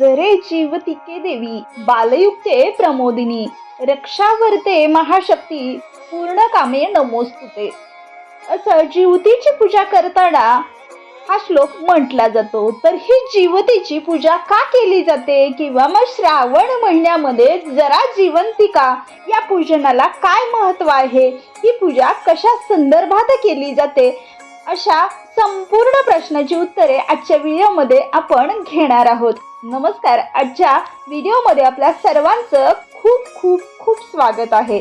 जरे जीवतिके देवी बालयुक्ते प्रमोदिनी रक्षावर्ते महाशक्ती पूर्ण कामे नमोस्तुते. असं जीवतीची पूजा करताना हा श्लोक म्हटला जातो. तर ही जीवतीची पूजा का केली जाते? किंवा मग श्रावण महिन्यामध्ये जरा जीवंतिका या पूजनाला काय महत्त्व आहे? ही पूजा कशा संदर्भात केली जाते? अशा संपूर्ण प्रश्नाची उत्तरे आजच्या व्हिडिओमध्ये आपण घेणार आहोत. नमस्कार आजच्या व्हिडिओमध्ये आपल्या सर्वांचं खूप खूप खूप स्वागत आहे.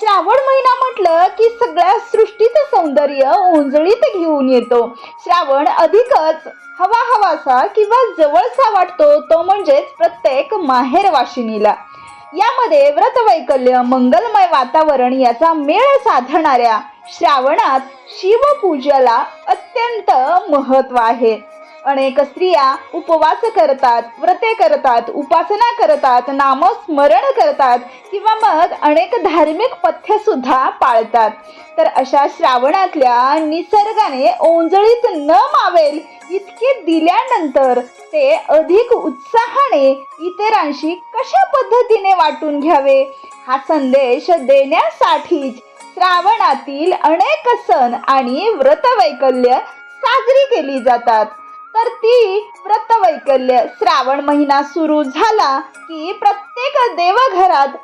श्रावण महिना म्हटलं की सगळ्या सृष्टीचं सौंदर्य ओंजळीत घेऊन येतो. श्रावण अधिकच हवा हवासा किंवा जवळचा वाटतो तो म्हणजेच प्रत्येक माहेरवाशिनीला. यामध्ये व्रतवैकल्य मंगलमय वातावरण याचा मेळ साधणाऱ्या श्रावणात शिवपूजेला अत्यंत महत्त्व आहे. अनेक स्त्रिया उपवास करतात व्रते करतात उपासना करतात नामस्मरण करतात किंवा मग अनेक धार्मिक पथ्य सुद्धा पाळतात. तर अशा श्रावणातल्या निसर्गाने ओंजळीत न मावेल इतके दिल्यानंतर ते अधिक उत्साहाने इतरांशी कशा पद्धतीने वाटून घ्यावे? हा संदेश देण्यासाठीच श्रावणातील अनेक सण आणि व्रतवैकल्य साजरी केली जातात. तर ती व्रतवैकल्य श्रावण महिना सुरू झाला की प्रत्येक देवघरात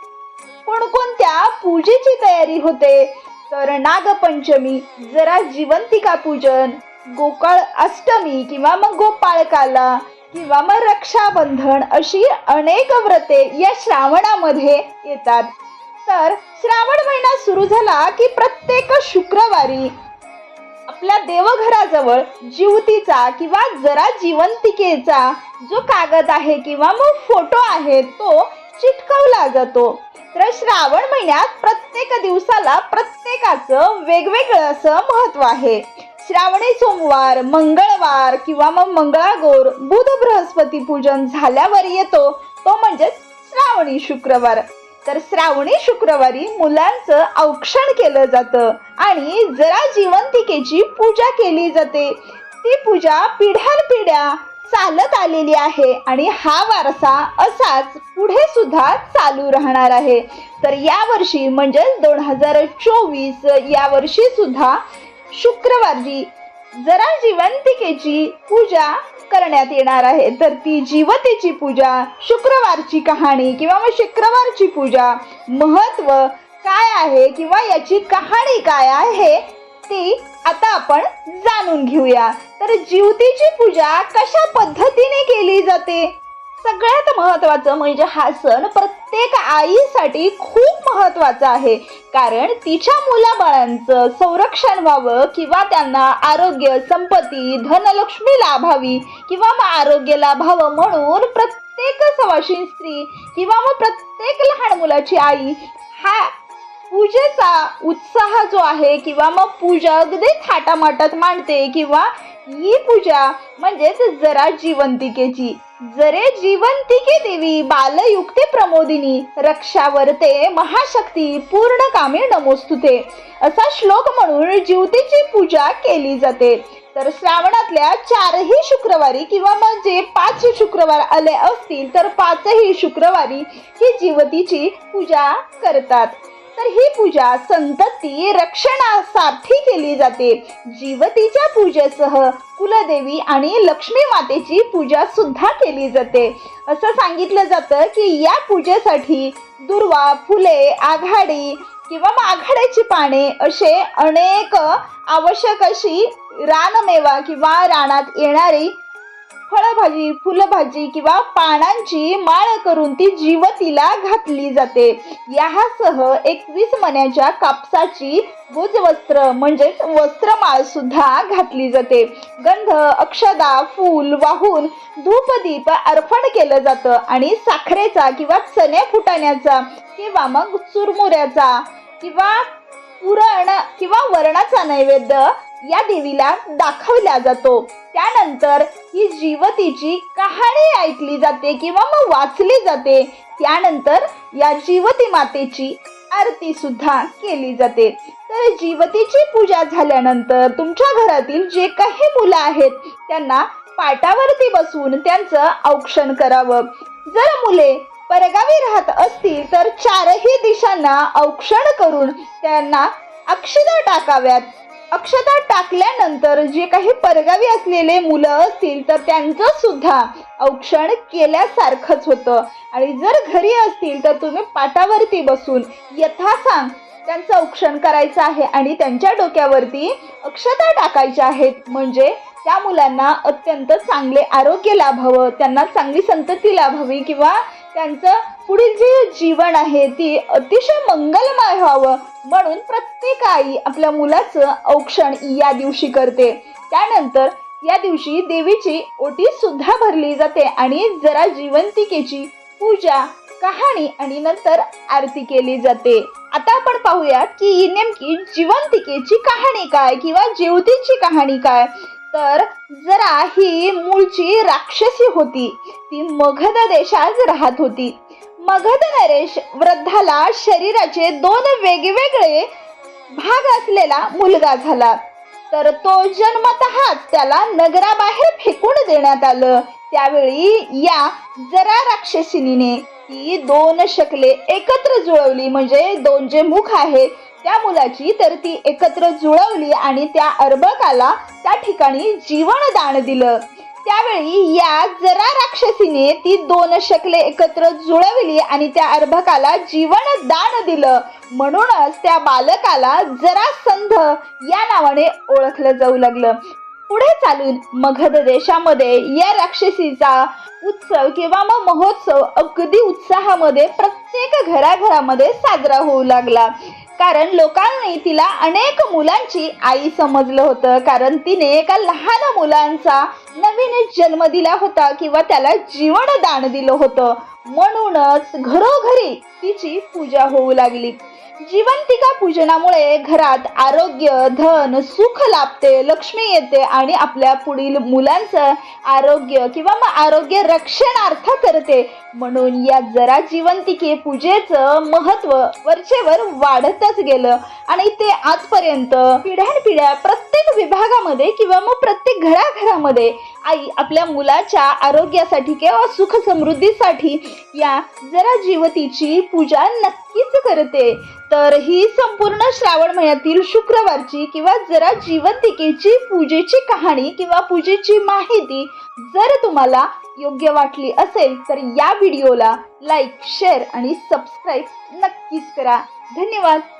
कोणकोणत्या पूजेची तयारी होते? तर नागपंचमी जरा जिवंतिका पूजन गोकळ अष्टमी किंवा मग गोपाळकाला किंवा मग रक्षाबंधन अशी अनेक व्रते या श्रावणामध्ये येतात. तर श्रावण महिना सुरू झाला की प्रत्येक शुक्रवारी आपल्या देवघराजवळ जीवतीचा किंवा जरा जिवंतिकेचा जो कागद आहे किंवा मग फोटो आहे तो चिटकवला जातो. तर श्रावण महिन्यात प्रत्येक दिवसाला प्रत्येकाचं वेगवेगळं असं महत्त्व आहे. श्रावणी सोमवार मंगळवार किंवा मग मंगळागौर बुध बृहस्पती पूजन झाल्यावर येतो. तो म्हणजेच श्रावणी शुक्रवार. तर श्रावणी शुक्रवारी मुलांचं औक्षण केलं जातं आणि जरा जिवंतिकेची पूजा केली जाते. ती पूजा पिढ्यानपिढ्या चालत आलेली आहे आणि हा वारसा असाच पुढे सुद्धा चालू राहणार आहे. तर यावर्षी म्हणजेच दोन हजार चोवीस या वर्षी सुद्धा शुक्रवारी जरा जिवंतिकेची पूजा करण्यात येणार आहे. तर ती जीवतेची पूजा शुक्रवारची कहाणी किंवा मग शुक्रवारची पूजा महत्त्व काय आहे किंवा याची कहाणी काय आहे ती आता आपण जाणून घेऊया. तर जीवतीची पूजा कशा पद्धतीने केली जाते? सगळ्यात महत्वाचं म्हणजे हा सण प्रत्येक प्रत्येक आईसाठी खूप महत्त्वाचं आहे. कारण तिच्या मुलाबाळांचं संरक्षण व्हावं किंवा त्यांना आरोग्य संपत्ती धनलक्ष्मी लाभावी किंवा मग आरोग्य लाभावं म्हणून प्रत्येक सवाशी स्त्री किंवा मग प्रत्येक लहान मुलाची आई हा पूजेचा उत्साह जो आहे किंवा मग पूजा अगदी थाटामाटात मांडते किंवा ही पूजा म्हणजेच जरा जिवंतिकेची. जरे जिवंतिके देवी बालयुक्ते प्रमोदिनी रक्षावरते महाशक्ती पूर्ण कामे नमोस्तुते. असा श्लोक म्हणून जीवतेची पूजा केली जाते. तर श्रावणातल्या चारही शुक्रवारी किंवा म्हणजे पाच शुक्रवार आले असतील तर पाचही शुक्रवारी ही जीवतीची पूजा करतात. तर ही पूजा संतती रक्षणासाठी केली जाते. जीवतीच्या पूजेसह कुलदेवी आणि लक्ष्मी मातेची पूजा सुद्धा केली जाते. असं सांगितलं जातं की या पूजेसाठी दुर्वा फुले आघाडी किंवा मग आघाड्याची पाने असे अनेक आवश्यक अशी रानमेवा किंवा रानात येणारी फळभाजी फुलभाजी किंवा पानांची माळ करून ती जीवतीला घातली जाते. यासह एकवीस मण्याच्या कापसाची भुजवस्त्र म्हणजेच वस्त्रमाळ सुद्धा घातली जाते. गंध अक्षदा फूल वाहून धूपदीप अर्पण केलं जातं आणि साखरेचा किंवा चणे फुटाण्याचा किंवा मग चुरमुऱ्याचा किंवा पुरण किंवा वरणाचा नैवेद्य या देवीला दाखवला जातो. त्यानंतर ही जीवतीची कहाणी ऐकली जाते किंवा मग वाचली जाते. त्यानंतर या जीवती मातेची आरती सुद्धा केली जाते. तर जीवतीची पूजा झाल्यानंतर तुमच्या घरातील जे काही मुलं आहेत त्यांना पाटावरती बसून त्यांचं औक्षण करावं. जर मुले परगावी राहत असतील तर चारही दिशांना औक्षण करून त्यांना अक्षता टाकाव्यात. अक्षता टाकल्यानंतर जे काही परगावी असलेले मुलं असतील तर त्यांचं सुद्धा औक्षण केल्यासारखंच होतं. आणि जर घरी असतील तर तुम्ही पाटावरती बसून यथासांग त्यांचं औक्षण करायचं आहे आणि त्यांच्या डोक्यावरती अक्षता टाकायच्या आहेत. म्हणजे त्या मुलांना अत्यंत चांगले आरोग्य लाभावं त्यांना चांगली संतती लाभावी किंवा त्यांचं पुढील जे जीवन आहे ती अतिशय मंगलमय व्हावं म्हणून प्रत्येक आई आपल्या मुलाचं औक्षण या दिवशी करते. त्यानंतर या दिवशी देवीची ओटी सुद्धा भरली जाते आणि जरा जिवंतिकेची पूजा कहाणी आणि नंतर आरती केली जाते. आता आपण पाहूयात की नेमकी जिवंतिकेची कहाणी काय किंवा जेवतीची कहाणी काय? तर जरा ही मूळची राक्षसी होती. ती मगध देशात राहत होती. मगध नरेश वृद्धाला शरीराचे दोन वेगवेगळे भाग असलेला मुलगा झाला. तर तो जन्मतःच त्याला नगराबाहेर फेकून देण्यात आलं. त्यावेळी या जरा राक्षसिनीने ती दोन शकले एकत्र जुळवली. म्हणजे दोन जे मुख आहे त्या मुलाची तर ती एकत्र जुळवली आणि त्या अर्भकाला त्या ठिकाणी जीवनदान दिलं. त्यावेळी या जरा राक्षसीने ती दोन शकले एकत्र जुळवली आणि त्या अर्भकाला जीवन दान दिलं. म्हणूनच त्या बालकाला जरा संध या नावाने ओळखलं जाऊ लागलं. पुढे चालून मगध देशामध्ये या राक्षसीचा उत्सव किंवा मग महोत्सव अगदी उत्साहामध्ये प्रत्येक घराघरामध्ये साजरा होऊ लागला. कारण लोकांनी तिला अनेक मुलांची आई समजलं होतं. कारण तिने एका लहान मुलांचा नवीन जन्म दिला होता किंवा त्याला जीवनदान दिलं होतं. म्हणूनच घरोघरी तिची पूजा होऊ लागली. जीवंतिका पूजनामुळे घरात आरोग्य धन सुख लाभते लक्ष्मी येते आणि आपल्या पुढील मुलांचं आरोग्य किंवा मग आरोग्य रक्षणार्थ करते. म्हणून या जरा जिवंतिके पूजेचं महत्त्व वरचेवर वाढतच गेलं. आणि ते आजपर्यंत पिढ्यानपिढ्या प्रत्येक विभागामध्ये किंवा मग प्रत्येक घराघरामध्ये आई आपल्या मुलाच्या आरोग्यासाठी किंवा सुख समृद्धीसाठी या जरा जीवतीची पूजा नक्कीच करते. तर ही संपूर्ण श्रावण महिन्यातील शुक्रवारची किंवा जरा जीवंतिकेची पूजेची कहाणी किंवा पूजेची माहिती जर तुम्हाला योग्य वाटली असेल तर या व्हिडिओला लाईक शेअर आणि सबस्क्राईब नक्कीच करा. धन्यवाद.